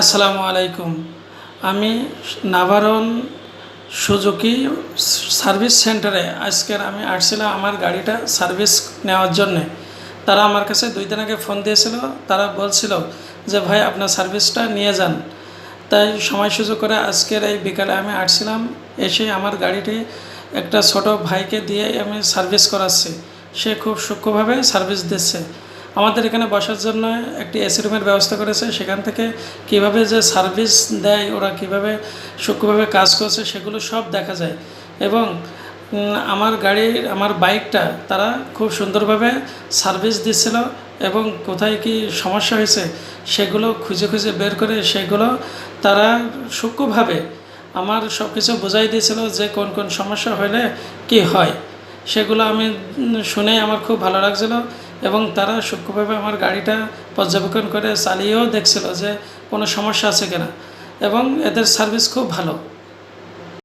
আসসালামু আলাইকুম। আমি নাভারন সুজুকি সার্ভিস সেন্টারে। আজকের আমি আসছিলাম আমার গাড়িটা সার্ভিস নেওয়ার জন্যে। তারা আমার কাছে দুই দিন আগে ফোন দিয়েছিল। তারা বলছিল যে, ভাই, আপনার সার্ভিসটা নিয়ে যান। তাই সময় সুযোগ করে আজকের এই বিকালে আমি আসছিলাম। এসে আমার গাড়িটি একটা ছোট ভাইকে দিয়ে আমি সার্ভিস করাচ্ছি। সে খুব সূক্ষ্মভাবে সার্ভিস দিচ্ছে। আমাদের এখানে বসার জন্য একটি এসি রুমের ব্যবস্থা করেছে। সেখান থেকে কীভাবে যে সার্ভিস দেয়, ওরা কীভাবে সূক্ষ্মভাবে কাজ করছে, সেগুলো সব দেখা যায়। এবং আমার গাড়ির আমার বাইকটা তারা খুব সুন্দরভাবে সার্ভিস দিচ্ছিল এবং কোথায় কি সমস্যা হয়েছে, সেগুলো খুঁজে খুঁজে বের করে সেগুলো তারা সূক্ষ্মভাবে আমার সব কিছু বোঝাই দিয়েছিল যে কোন কোন সমস্যা হলে কি হয়। সেগুলো আমি শুনে আমার খুব ভালো লাগছিল এবং তারা সূক্ষ্মভাবে আমার গাড়িটা পর্যবেক্ষণ করে চালিয়েও দেখছিল যে কোনো সমস্যা আছে কিনা। এবং এদের সার্ভিস খুব ভালো।